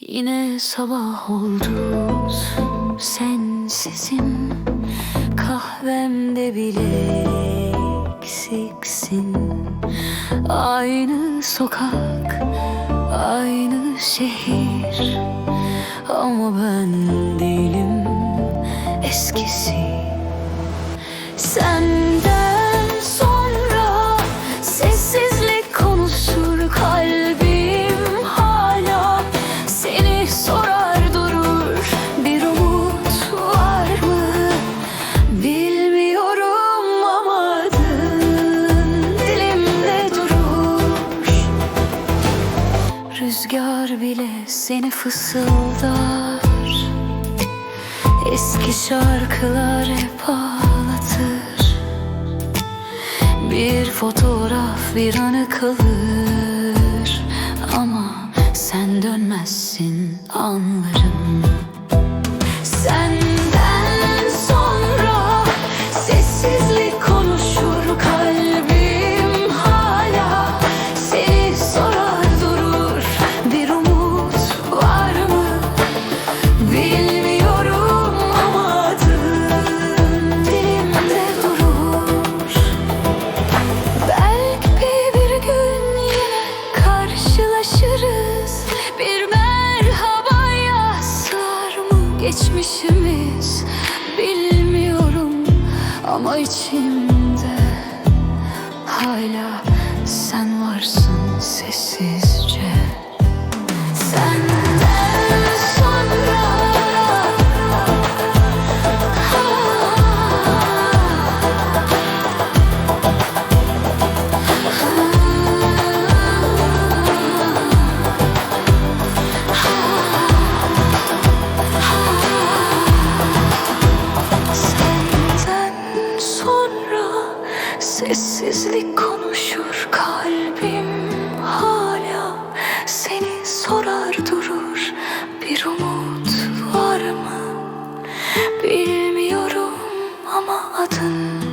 Yine sabah oldu sensizim. Kahvemde bile eksiksin. Aynı sokak, aynı şehir. Ama ben değilim eskisi bile seni fısıldar. Eski şarkılar hep ağlatır. Bir fotoğraf bir anı kalır. Ama sen dönmezsin anlarım geçmişimiz Bilmiyorum ama içimde hala sen varsın sessizlik konuşur kalbim hala. Seni sorar durur bir umut var mı? Bilmiyorum ama adın